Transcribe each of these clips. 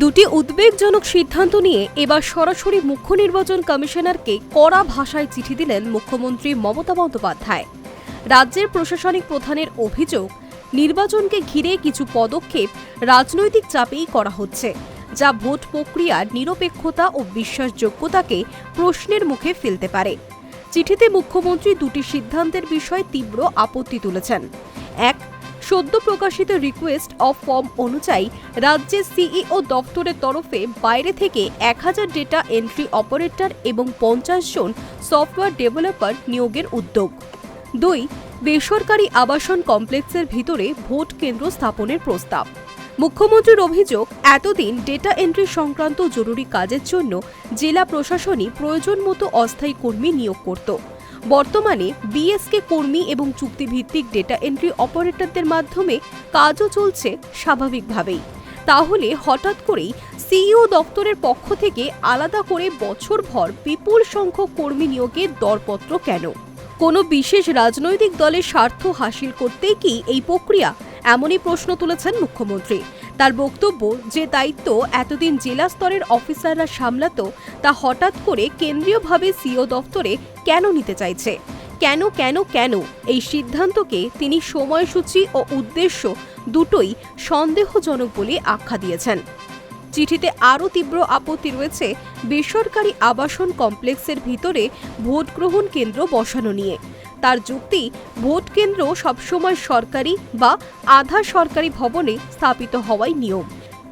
দুটি উদ্বেগজনক সিদ্ধান্ত নিয়ে এবার সরাসরি মুখ্য নির্বাচন কমিশনারকে কড়া ভাষায় চিঠি দিলেন মুখ্যমন্ত্রী মমতা বন্দ্যোপাধ্যায়। রাজ্যের প্রশাসনিক প্রধানের অভিযোগ, নির্বাচনকে ঘিরে কিছু পদক্ষেপ রাজনৈতিক চাপেই করা হচ্ছে, যা ভোট প্রক্রিয়ার নিরপেক্ষতা ও বিশ্বাসযোগ্যতাকে প্রশ্নের মুখে ফেলতে পারে। চিঠিতে মুখ্যমন্ত্রী দুটি সিদ্ধান্তের বিষয়ে তীব্র আপত্তি তুলেছেন। এক সদ্য প্রকাশিত রিকোয়েস্ট অফ ফর্ম অনুযায়ী রাজ্যের সিইও দপ্তরের তরফে বাইরে থেকে এক হাজার ডেটা এন্ট্রি অপারেটর এবং পঞ্চাশ জন সফটওয়্যার ডেভেলপার নিয়োগের উদ্যোগ। দুই, বেসরকারি আবাসন কমপ্লেক্সের ভিতরে ভোট কেন্দ্র স্থাপনের প্রস্তাব। মুখ্যমন্ত্রীর অভিযোগ, এতদিন ডেটা এন্ট্রি সংক্রান্ত জরুরি কাজের জন্য জেলা প্রশাসনই প্রয়োজন মতো অস্থায়ী কর্মী নিয়োগ করত। বর্তমানে বিএসকে কর্মী এবং চুক্তিভিত্তিক ডেটা এন্ট্রি অপারেটরদের মাধ্যমে কাজও চলছে স্বাভাবিকভাবেই। তাহলে হঠাৎ করেই সিইও দপ্তরের পক্ষ থেকে আলাদা করে বছরভর বিপুল সংখ্যক কর্মী নিয়োগের দরপত্র কেন? কোনো বিশেষ রাজনৈতিক দলের স্বার্থ হাসিল করতেই কি এই প্রক্রিয়া? এমনই প্রশ্ন তুলেছেন মুখ্যমন্ত্রী। তার বক্তব্য যে দায়িত্ব এতদিন জেলা স্তরের অফিসাররা সামলাত তা হঠাৎ করে কেন্দ্রীয়ভাবে সিও দফতরে কেন নিতে চাইছে? কেন কেন কেন এই সিদ্ধান্তকে তিনি সময়সূচি ও উদ্দেশ্য দুটোই সন্দেহজনক বলে আখ্যা দিয়েছেন। চিঠিতে আরও তীব্র আপত্তি রয়েছে বেসরকারি আবাসন কমপ্লেক্সের ভিতরে ভোট গ্রহণ কেন্দ্র বসানো নিয়ে। তার যুক্তি ভোট কেন্দ্র সবসময় সরকারি বা আধা সরকারি ভবনে স্থাপিত হওয়াই নিয়ম।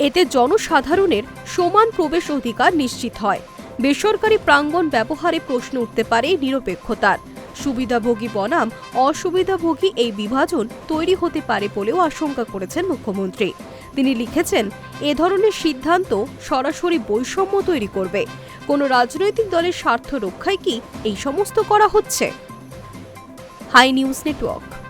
এতে জনসাধারণের সমান প্রবেশ অধিকার নিশ্চিত হয়। বেসরকারি প্রাঙ্গণ ব্যবহারে প্রশ্ন উঠতে পারে নিরপেক্ষতার। সুবিধাভোগী বনাম অসুবিধাভোগী এই বিভাজন তৈরি হতে পারে বলেও আশঙ্কা করেছেন মুখ্যমন্ত্রী। তিনি লিখেছেন, এ ধরনের সিদ্ধান্ত সরাসরি বৈষম্য তৈরি করবে। কোনো রাজনৈতিক দলের স্বার্থ রক্ষায় কি এই সমস্ত করা হচ্ছে? High news network